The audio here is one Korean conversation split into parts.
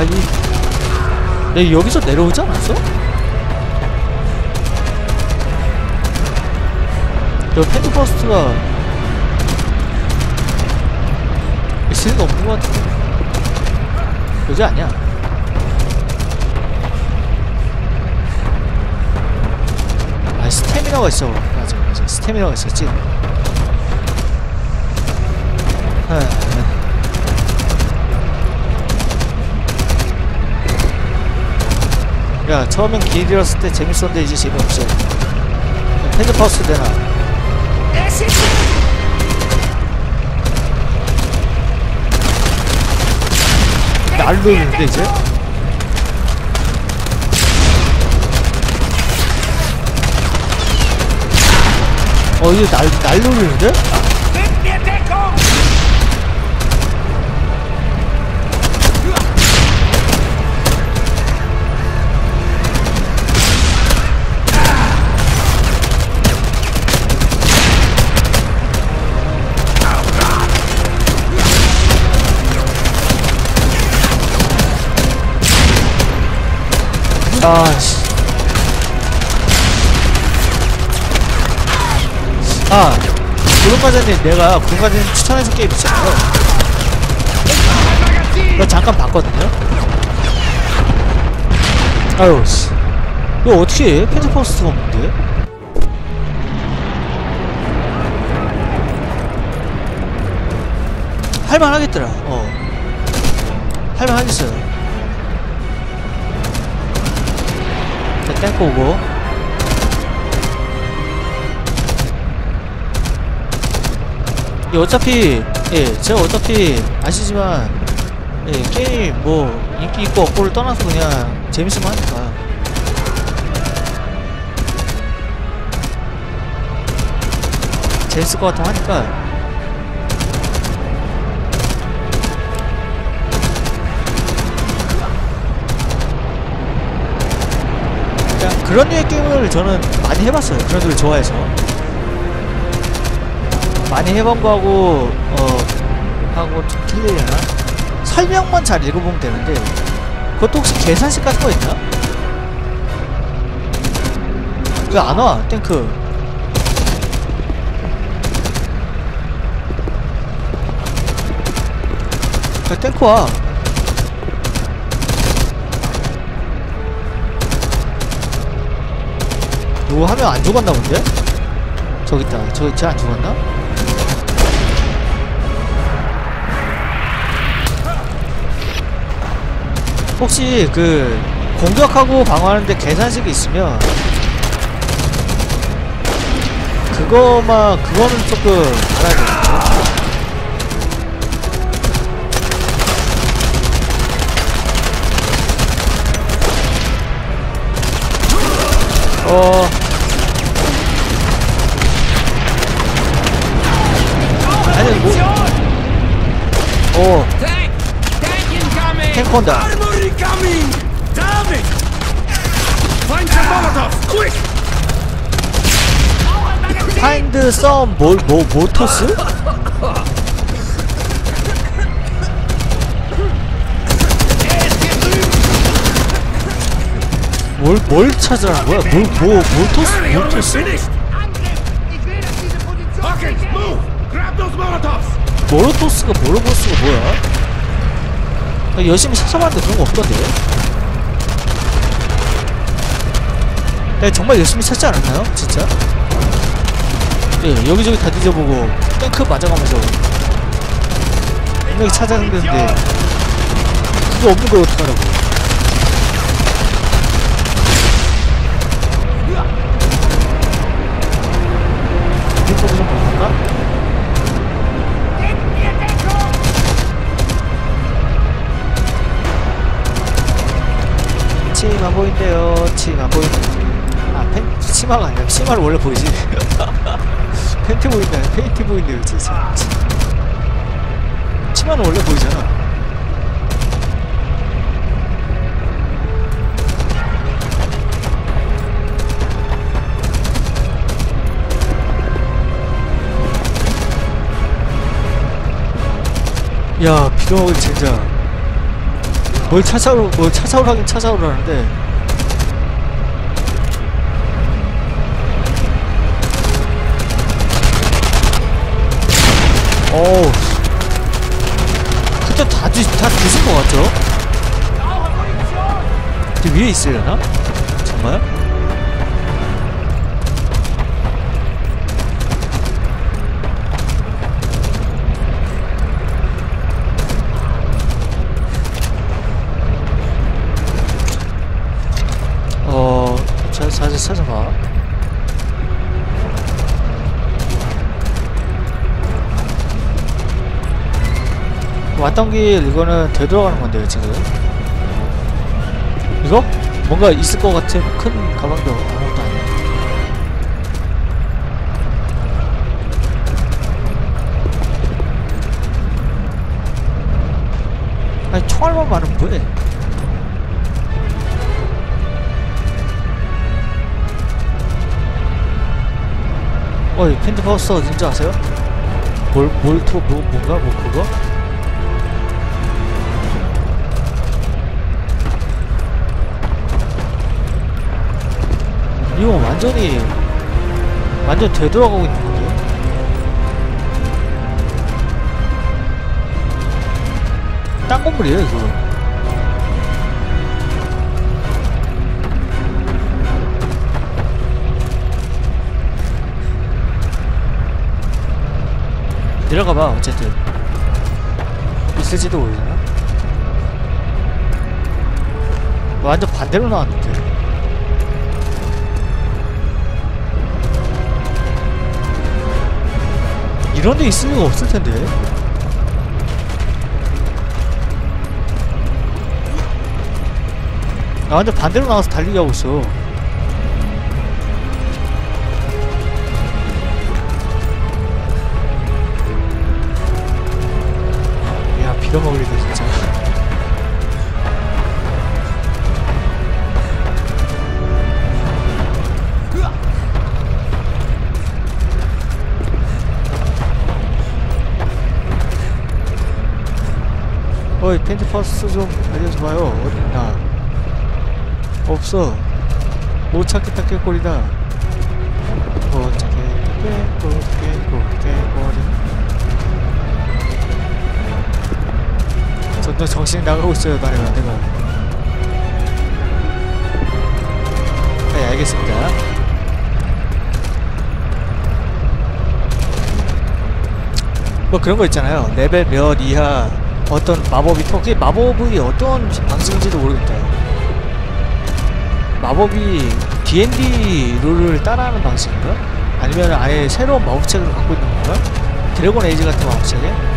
아, 이. 내 여기서 내려오지 않았어? 저 펜트퍼스트가 있을 리가 없는 것 같은데. 여기 아니야. 아, 스태미너가 있어. 맞아, 맞아. 스태미너가 있었지. 아, 야 처음엔 길 잃었을 때 재밌었는데 이제 재미없어 핸드퍼스 되나? 날로 있는데 이제? 어 이제 날, 날로 있는데? 아씨. 아 구름과장님 내가 구름과장님 추천해준 게임 있잖아요. 나 잠깐 봤거든요. 아유 씨. 이거 어떻게 해? 펜트퍼스트가 없는데? 할만하겠더라. 어. 할만하겠어요 자, 탱크 오고. 이 어차피, 예, 제가 어차피 아시지만, 예, 게임 뭐, 인기 있고 없고를 떠나서 그냥 재밌으면 하니까. 재밌을 것 같아 하니까. 그런 류의 게임을 저는 많이 해봤어요. 그런 걸 좋아해서. 많이 해본 거하고, 어, 하고 좀 틀리려나? 설명만 잘 읽어보면 되는데, 그것도 혹시 계산식 같은 거 있나? 왜 안 와, 탱크? 야, 탱크 와. 이거 하면 안 죽었나 본데? 저기 있다. 저기 쟤안 죽었나? 혹시 그 공격하고 방어하는데 계산식이 있으면 그거만 그거는 조금 알아야 되 어. 아니 뭐. 어. 탱크 온다. 파인드 썸 뭘, 뭐, 모토스? 뭘, 뭘 찾으라는 거야? 뭘, 뭐, move! Grab those Molotovs! 모로토스가 모로보스가 뭐야? 나 열심히 찾아봤는데 그런 거 없던데? 내가 정말 열심히 찾지 않았나요? 진짜? 예, 여기저기 다 뒤져보고 탱크 맞아가면서 분명히 찾았는데 그거 없는 걸 어떡하라고 리포트 좀 볼까? 치마 보인대요. 치마 보인. 아팬 치마가 아니라 치마를 원래 보이지. 팬티 보인다. 팬티 보인대요. 진짜. 치마는 원래 보이잖아. 야 오기 진짜. 뭘 찾아오러 뭘 찾아오라긴 찾아오라는데 어우 그때 다, 뒤, 다 뒤진 것 같죠? 저 위에 있으려나? 정말? 어, 자, 자세 찾아봐. 왔던 길 이거는 되돌아가는 건데요 지금 이거? 뭔가 있을 것 같은 큰 가방도 아무것도 아니야 아니 총알만 많으면 뭐해 어이 펜트하우스 어딘지 아세요? 뭘, 몰토, 뭐, 뭔가? 뭐 그거? 이거 완전히 완전 되돌아가고 있는 건데 딴 건물이에요 이거 내려가봐 어쨌든 있을지도 모르잖아 완전 반대로 나왔는데 이런 데 있을 리가 없을 텐데. 나 완전 반대로 나와서 달리기 하고 있어. 야, 빌어먹으리다, 진짜. 어이 펜트 퍼스 좀 알려줘봐요. 어딨나. 없어. 못 찾겠다 깨꼬리다 점점 정신이 나가고 있어요 나래가 내가 네 알겠습니다 뭐 그런 거 있잖아요 레벨 몇 이하 어떤 마법이 터 그게 마법이 어떤 방식인지도 모르겠다 마법이 D&D 룰을 따라하는 방식인가? 아니면 아예 새로운 마법책을 갖고 있는 건가? 드래곤 에이지 같은 마법책에?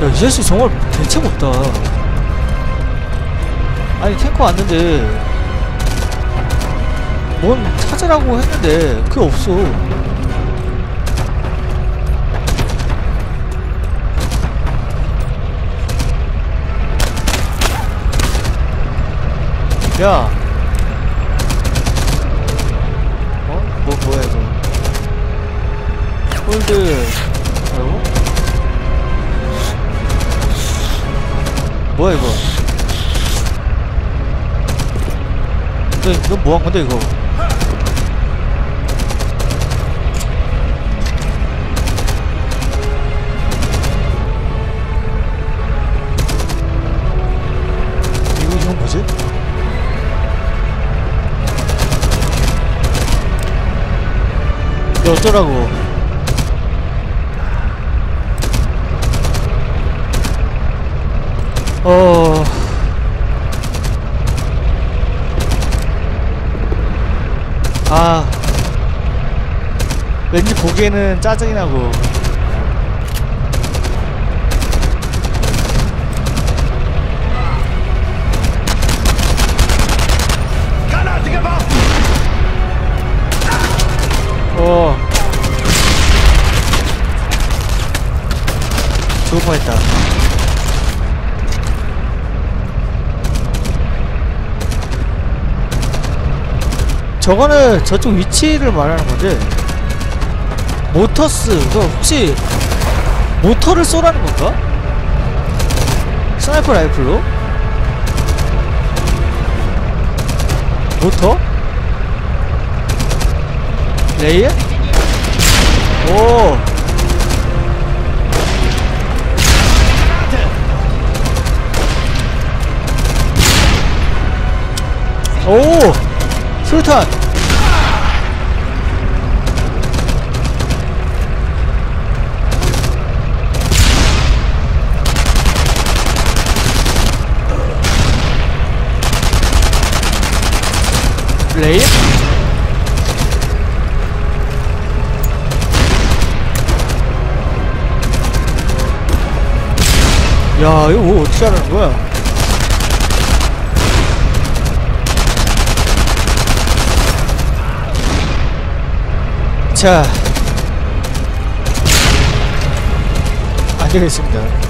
야, 이 자식 정말 대책 없다. 아니, 탱커 왔는데, 뭔 찾으라고 했는데, 그게 없어. 야! 어? 뭐, 뭐야, 이거. 홀드, 뭐야, 이거. 너, 너뭐한 건데, 이거? 이거, 이건 뭐지? 이거 어쩌라고. 어. 아. 왠지 보기에는 짜증이 나고. 어. 죽을 뻔했다. 저거는 저쪽 위치를 말하는 건데 모터스 그 혹시 모터를 쏘라는 건가? 스나이퍼 라이플로? 모터? 레이에? 오 오! 술탄! 레이? 야, 이거 뭐 어떻게 하는 거야? 자, 안 되겠습니다.